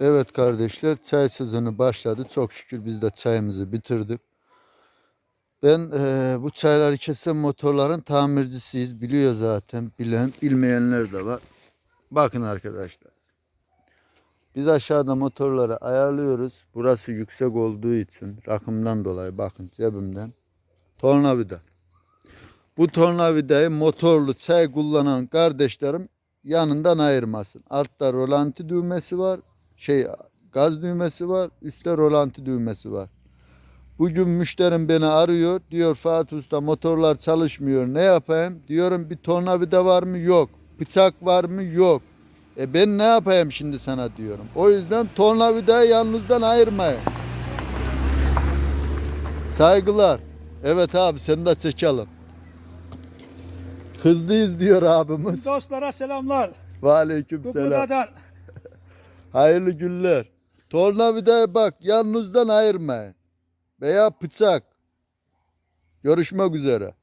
Evet kardeşler çay sezonu başladı. Çok şükür biz de çayımızı bitirdik. Ben eee, bu çayları kesen motorların tamircisiyiz. Biliyor zaten. Bilen, bilmeyenler de var. Bakın arkadaşlar. Biz aşağıda motorları ayarlıyoruz. Burası yüksek olduğu için rakımdan dolayı bakın cebimden. Tornavida. Bu tornavidayı motorlu çay kullanan kardeşlerim yanından ayırmasın. Altta rolanti düğmesi var. Şey gaz düğmesi var. Üstte rolanti düğmesi var. Bugün müşterim beni arıyor. Diyor Fatih Usta motorlar çalışmıyor. Ne yapayım? Diyorum bir tornavida var mı? Yok. Bıçak var mı? Yok. E ben ne yapayım şimdi sana diyorum. O yüzden tornavidayı yanınızdan ayırmayın. Saygılar. Evet abi seni de çekelim. Hızlıyız diyor abimiz. Dostlara selamlar. Ve aleyküm selam. Hayırlı günler. Tornavidaya bak yanınızdan ayırmayın. Veya bıçak. Görüşmek üzere.